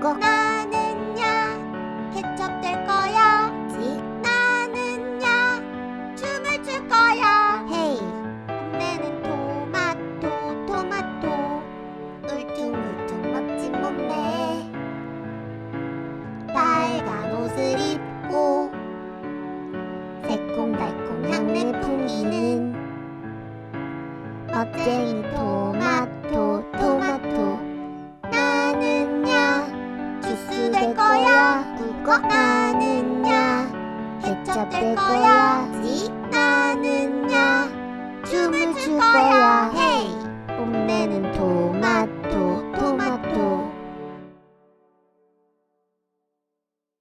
꿀꺽 나는야 케첩 될 거야 지 나는야 춤을 출 거야 헤이. 엄매는 토마토 토마토. 울퉁불퉁 멋진 몸매. 빨간 옷을 입고 새콤달콤 향내 풍기는 멋쟁이 될 거야. 꿀꺽 나는야 케첩 될 거야. 지 나는야 춤을 출 거야. 헤이. 뽐내는 토